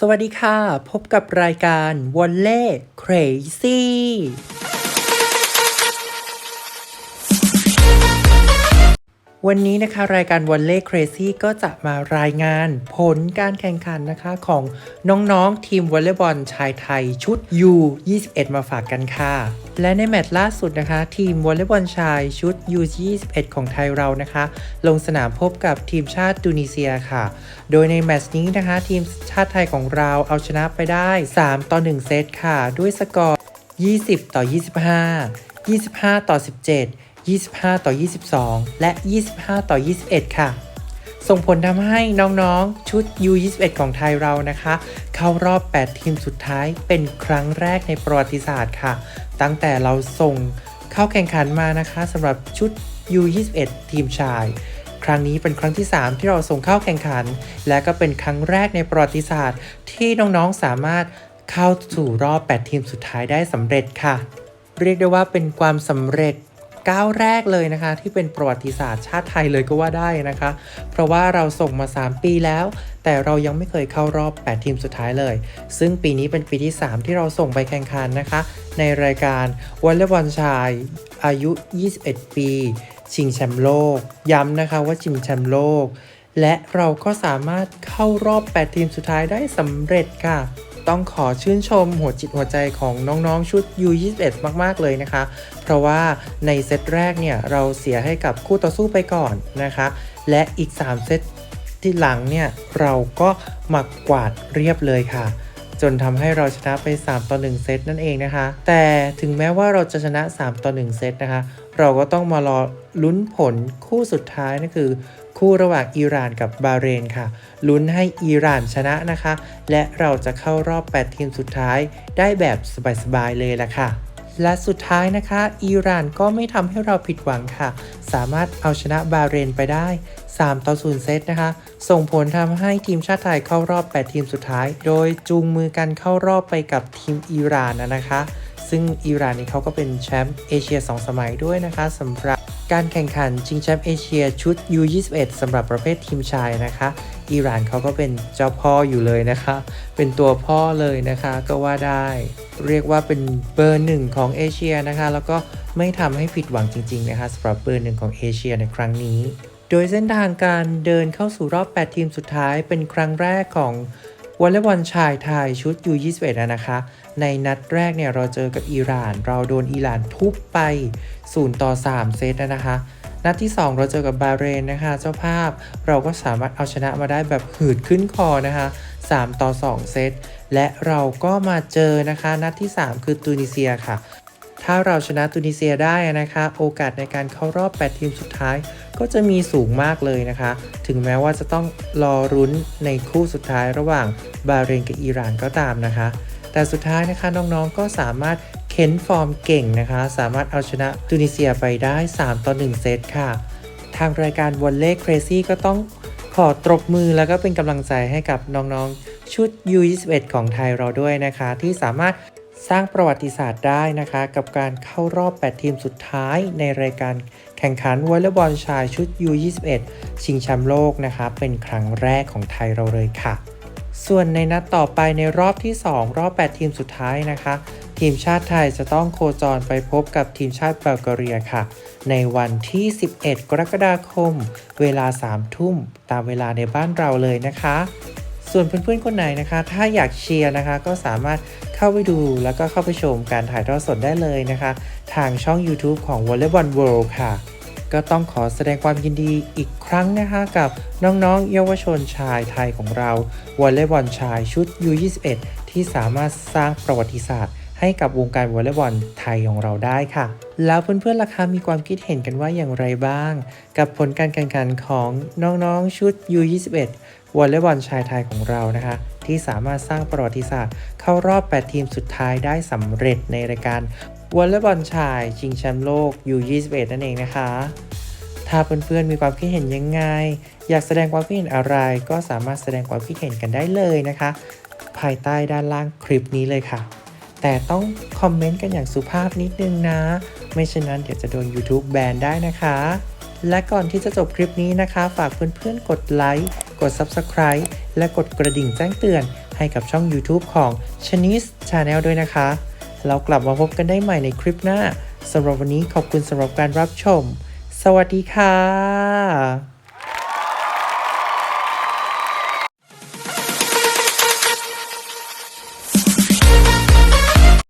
สวัสดีค่ะ พบกับรายการวอลเล่ Crazy วันนี้นะคะรายการวอลเล่ Crazy ก็จะมารายงานผลการแข่งขันนะคะของน้องๆทีมวอลเลย์บอลชายไทยชุด U21 มาฝากกันค่ะ และในแมตช์ล่าสุดนะคะ ทีมวอลเลย์บอลชายชุด U21 ของไทยเรานะคะ ลงสนามพบกับทีมชาติตูนิเซียค่ะ โดยในแมตช์นี้นะคะ ทีมชาติไทยของเราเอาชนะไปได้ 3 ต่อ 1 เซตค่ะ ด้วยสกอร์ 20 ต่อ 25 25 ต่อ 17 25 ต่อ 22 และ 25 ต่อ 21 ค่ะ ส่งผลทำให้น้องๆ ชุด U21 ของไทยเรานะคะ เข้ารอบ 8 ทีมสุดท้ายเป็นครั้งแรกในประวัติศาสตร์ค่ะ ตั้งแต่เราส่งเข้าแข่งขันมานะคะสำหรับชุด U21 ทีมชาย ครั้งนี้เป็นครั้งที่ 3 ที่เราส่งเข้าแข่งขัน และก็เป็นครั้งแรกในประวัติศาสตร์ ที่น้องๆสามารถเข้าสู่รอบ 8 ทีมสุดท้ายได้สำเร็จค่ะ เรียกได้ว่าเป็นความสำเร็จ ก้าวแรกเลยนะคะ ที่เป็นประวัติศาสตร์ชาติไทยเลยก็ว่าได้นะคะ เพราะว่าเราส่งมา 3 ปีแล้ว แต่เรายังไม่เคยเข้ารอบ 8 ทีมสุดท้ายเลย ซึ่งปีนี้เป็นปีที่ 3 ที่เราส่งไปแข่งขันนะคะ ในรายการวอลเลย์บอลชายอายุ 21 ปี ชิงแชมป์โลก ย้ำนะคะว่าชิงแชมป์โลก และเราก็สามารถเข้ารอบ 8 ทีมสุดท้ายได้สำเร็จค่ะ ต้องขอชื่นชมหัวจิตหัวใจของน้องๆชุด U21 มากๆเลยนะคะ เพราะว่าในเซตแรกเนี่ยเราเสียให้กับคู่ต่อสู้ไปก่อนนะคะ และอีก 3 เซตที่หลังเนี่ยเราก็มากวาดเรียบเลยค่ะ จนทำให้เราชนะไป 3 ต่อ 1 เซตนั่นเองนะคะ แต่ถึงแม้ว่าเราจะชนะ 3 ต่อ 1 เซตนะคะ เราก็ต้องมารอลุ้นผลคู่สุดท้ายนั่นคือ คู่ระหว่างอิหร่านกับบาเรนค่ะ ลุ้นให้อิหร่านชนะนะคะ และเราจะเข้ารอบ 8 ทีมสุดท้ายได้แบบสบายๆเลยละค่ะและสุดท้ายนะคะ อิหร่านก็ไม่ทำให้เราผิดหวังค่ะ สามารถเอาชนะบาเรนไปได้ 3 ต่อ 0 เซตนะคะ ส่งผลทำให้ทีมชาติไทยเข้ารอบ 8 ทีมสุดท้าย โดยจูงมือกันเข้ารอบไปกับทีมอิหร่านนะคะ ซึ่งอิหร่านนี่เขาก็เป็นแชมป์เอเชีย 2 สมัยด้วยนะคะสำหรับ การแข่งขันชิงแชมป์เอเชียชุด U21 สำหรับประเภททีมชายนะคะ อิหร่านเขาก็เป็นเจ้าพ่ออยู่เลยนะคะ เป็นตัวพ่อเลยนะคะก็ว่าได้ เรียกว่าเป็นเบอร์หนึ่งของเอเชียนะคะ แล้วก็ไม่ทำให้ผิดหวังจริงๆนะคะสำหรับเบอร์หนึ่งของเอเชียในครั้งนี้ โดยเส้นทางการเดินเข้าสู่รอบ 8 ทีมสุดท้ายเป็นครั้งแรกของ วอลเลย์บอลชายไทยชุด U21 อะนะคะ ในนัดแรกเนี่ยเราเจอกับอิหร่าน เราโดนอิหร่านทุบไป0ต่อ3 เซตนะคะ นัดที่ 2 เราเจอกับบาเรนนะคะ เจ้าภาพเราก็สามารถเอาชนะมาได้แบบหืดขึ้นคอนะคะ 3 ต่อ 2 เซตและเราก็มาเจอนะคะ นัดที่ 3 คือตูนิเซียค่ะ ถ้าเราชนะตูนิเซียได้นะคะ โอกาสในการเข้ารอบ 8 ทีมสุดท้าย ก็จะมีสูงมากเลยนะคะ ถึงแม้ว่าจะต้องรอรุ้นในคู่สุดท้ายระหว่างบาเรนกับอิหร่านก็ตามนะคะ แต่สุดท้ายนะคะน้องๆก็สามารถเค้นฟอร์มเก่งนะคะ สามารถเอาชนะตูนิเซียไปได้ 3 ต่อ 1 เซตค่ะ ทางรายการวอลเล่เครซี่ก็ต้องขอตบมือแล้วก็เป็นกำลังใจให้กับน้องๆชุด U21 ของไทยเราด้วยนะคะ ที่สามารถ สร้างประวัติศาสตร์ได้นะคะ กับการเข้ารอบ 8 ทีมสุดท้ายในรายการแข่งขันวอลเลย์บอลชายชุด U21 ชิงแชมป์โลกนะคะ เป็นครั้งแรกของไทยเราเลยค่ะ ส่วนในนัดต่อไปในรอบที่ 2 รอบ 8 ทีมสุดท้ายนะคะ ทีมชาติไทยจะต้องโคจรไปพบกับทีมชาติบัลแกเรียค่ะ ในวันที่ 11 กรกฎาคม เวลา 3 ทุ่ม ตามเวลาในบ้านเราเลยนะคะส่วนเพื่อนๆ คนไหนนะคะ ถ้าอยากเชียร์นะคะ ก็สามารถ เข้าไปดูแล้วก็เข้าไปชมการถ่ายทอดสดได้เลยนะคะ ทางช่อง YouTube ของ Volleyball World ค่ะ ก็ต้องขอแสดงความยินดีอีกครั้งนะคะ กับน้องๆ เยาวชนชายไทยของเราวอลเลย์บอลชายชุด U21 ที่สามารถสร้างประวัติศาสตร์ให้กับวงการวอลเลย์บอลไทยของเราได้ค่ะ แล้วเพื่อนๆล่ะคะมีความคิดเห็นกันว่าอย่างไรบ้าง กับผลการแข่งขันของน้องๆชุด U21 วอลเลย์บอลชายไทยของเรานะคะ ที่สามารถสร้างประวัติศาสตร์ เข้ารอบ 8 ทีมสุดท้ายได้สำเร็จในรายการวอลเลย์บอลชาย ชิงแชมป์โลก U21 นั่นเองนะคะ ถ้าเพื่อนๆมีความคิดเห็นยังไง อยากแสดงความคิดเห็นอะไร ก็สามารถแสดงความคิดเห็นกันได้เลยนะคะ ภายใต้ด้านล่างคลิปนี้เลยค่ะ แต่ต้องคอมเมนต์กันอย่างสุภาพนิดนึงนะ ไม่เช่นนั้นเดี๋ยวจะโดน YouTube แบนได้นะคะ และก่อนที่จะจบคลิปนี้นะคะ ฝากเพื่อนๆกดไลค์ กด Subscribe และกดกระดิ่งแจ้งเตือนให้กับช่อง YouTube ของ Chinese Channel ด้วยนะคะ เรากลับมาพบกันได้ใหม่ในคลิปหน้าสำหรับวันนี้ขอบคุณสำหรับการรับชม สวัสดีค่ะ